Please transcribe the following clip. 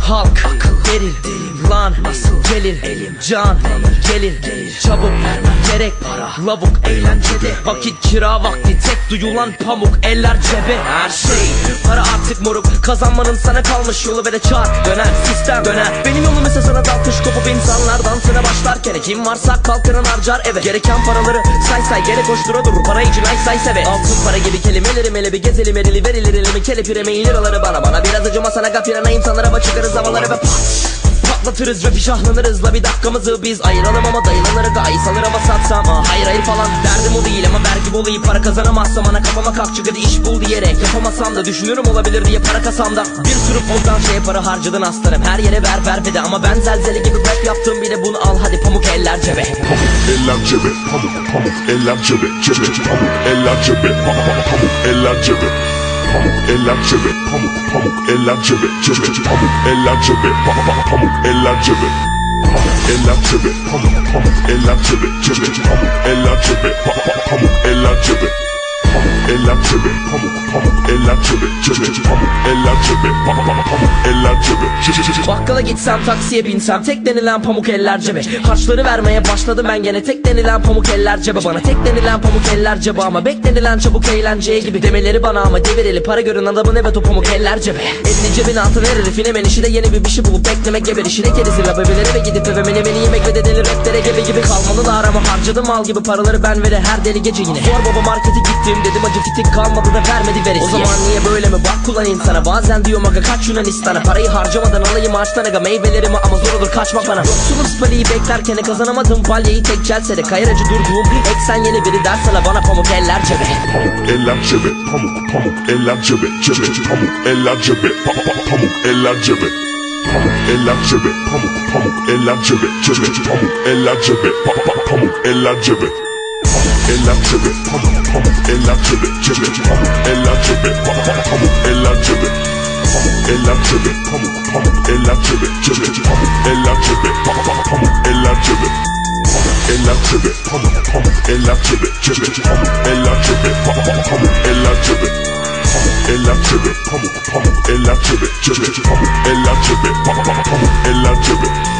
Halk geril lan gelir. Can gelir. Çabuk gerek lavuk eğlencede. Vakit kira vakti tek duyulan pamuk eller cebe. Her şey. Para artık moruk. Kazanmanın sana kalmış yolu ve de çark döner sistem döner. Benim yolum ise sana dalkış kopup insanlar dansına başlarken. Kim varsa kalkının harcar eve gereken paraları say say gene koştura durur. Parayı cinay say seve. Altın para gibi kelimeleri mele bir gezelim elini verilir elimi kelepireme in liraları bana. Bana biraz acıma sana gafirana insanlara bakışırız havalara ve pat Patlatırız ve şahlanırız la bir dakikamızı biz ayıralım ama dayanılır gayet alır ama satsam. Ah, Hayır hayır falan. Derdim o değil ama vergi bolu para kazanamazsam ana kafama kalk çık hadi iş bul diyerek Yapamasam da düşünürüm olabilir diye para kasamda Bir sürü pozdan şeye para harcadın aslanım. Her yere ver ver ve de ama ben zelzele gibi rap yaptım. Bir de bunu al hadi pamuk eller cebe. Pamuk eller cebe, pamuk pamuk eller cebe, cebe cebe pamuk eller cebe, pamuk eller cebe. Pamuk eller cebe, pamuk pamuk eller cebe, cebe cebe pamuk eller cebe, pamuk pamuk pamuk eller cebe. Pamuk eller cebe, pamuk pamuk eller cebe, cebe cebe pamuk eller cebe, pamuk pamuk pamuk eller cebe. Pamuk eller cebe, pamuk pamuk eller cebe, cebe cebe pamuk Bakkala gitsem taksiye binsem tek denilen pamuk eller cebe. Harçları vermeye başladım ben gene tek denilen pamuk eller cebe. Bana tek denilen pamuk eller cebe ama beklenilen çabuk eğlenceye gibi. Demeleri bana ama devireli para görün adamın evet o pamuk eller cebe. Elini cebin altına verir herifin hemen işi de yeni bir bir şey bulup beklemek geber. İşine kedisi ve bebeleri ve gidip eve meni meni yemek ve de deli raplere gebe gibi. Kalmalılar ama harcadım mal gibi paraları ben vere her deli gece yine. Zor baba markete gittim dedim acı fitik kalmadı da vermedi veresiye. O zaman niye böyle kullan insana bazen diyorum aga kaç Yunanistan'a? Parayı harcamadan alayım ağaçtan aga. Meyvelerimi ama zor olur kaçmak bana. Yoksulum spaliyi beklerken kazanamadım. Balyayı tek celsede Kayıracı durduğum eksen yeni biri dersene bana pamuk eller cebe. Eller cebe, pamuk pamuk eller cebe, cebe pamuk eller cebe, pamuk eller cebe. Pamuk eller cebe, pamuk pamuk eller cebe, cebe pamuk eller cebe, pamuk eller cebe. Pamuk eller cebe, pamuk pamuk eller cebe cebe pamuk pamuk pamuk eller cebe cebe pamuk eller cebe pa pa pamuk eller cebe pamuk eller cebe pamuk pamuk eller cebe cebe pamuk eller cebe pa pa pamuk eller cebe pamuk eller cebe pamuk pamuk eller cebe cebe pamuk eller cebe pa pa pamuk eller cebe